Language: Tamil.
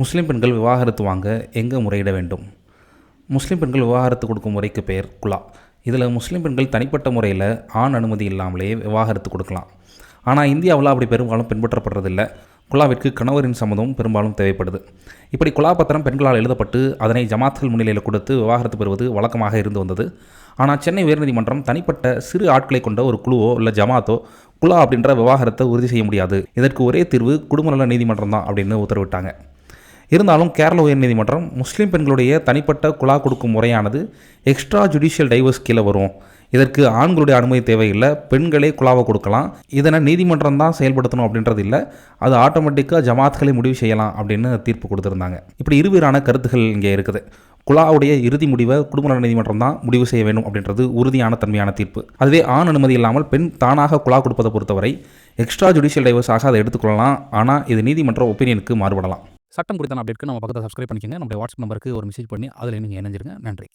முஸ்லீம் பெண்கள் விவாகரத்து வாங்க எங்கே முறையிட வேண்டும்? முஸ்லீம் பெண்கள் விவாகரத்து கொடுக்கும் முறைக்கு பெயர் குலா. இதில் முஸ்லீம் பெண்கள் தனிப்பட்ட முறையில் ஆண் அனுமதி இல்லாமலே விவாகரத்து கொடுக்கலாம். ஆனால் இந்தியாவில் அப்படி பெரும்பாலும் பின்பற்றப்படுறதில்ல. குலாவிற்கு கணவரின் சம்மதம் பெரும்பாலும் தேவைப்படுது. இப்படி குலா பத்திரம் பெண்களால் எழுதப்பட்டு அதனை ஜமாத்கள் முன்னிலையில் கொடுத்து விவாகரத்து பெறுவது வழக்கமாக இருந்து வந்தது. ஆனால் சென்னை உயர்நீதிமன்றம் தனிப்பட்ட சிறு ஆட்களை கொண்ட ஒரு குழுவோ இல்லை ஜமாத்தோ குலா அப்படின்ற விவாகரத்தை உறுதி செய்ய முடியாது. இதற்கு ஒரே தீர்வு குடும்ப நல நீதிமன்றம் தான் அப்படின்னு உத்தரவிட்டாங்க. இருந்தாலும் கேரள உயர்நீதிமன்றம் முஸ்லீம் பெண்களுடைய தனிப்பட்ட குழா கொடுக்கும் முறையானது எக்ஸ்ட்ரா ஜுடிஷியல் டைவர்ஸ் கீழே வரும். இதற்கு ஆண்களுடைய அனுமதி தேவையில்லை பெண்களே குழாவை கொடுக்கலாம். இதனை நீதிமன்றம் தான் செயல்படுத்தணும் அப்படின்றது இல்லை. அது ஆட்டோமேட்டிக்காக ஜமாத்களை முடிவு செய்யலாம் அப்படின்னு தீர்ப்பு கொடுத்துருந்தாங்க. இப்படி இருவேறான கருத்துகள் இங்கே இருக்குது. குழாவுடைய இறுதி முடிவை குடும்ப நல நீதிமன்றம் தான் முடிவு செய்ய வேண்டும் அப்படின்றது உறுதியான தன்மையான தீர்ப்பு. அதுவே ஆண் அனுமதி இல்லாமல் பெண் தானாக குழா கொடுப்பதை பொறுத்தவரை எக்ஸ்ட்ரா ஜுடிஷியல் டைவர்ஸாக அதை எடுத்துக்கொள்ளலாம். ஆனால் இது நீதிமன்ற ஒப்பீனியனுக்கு மாறுபடலாம். சட்டம் குறித்த அப்டேட்க்கு நம்ம பக்கத்தை சப்ஸ்கிரைப் பண்ணிக்கங்க. நம்மளுடைய வாட்ஸ்அப் நம்பருக்கு ஒரு மெசேஜ் பண்ணி அதில் நீங்கள் இணைஞ்சிருங்க. நன்றி.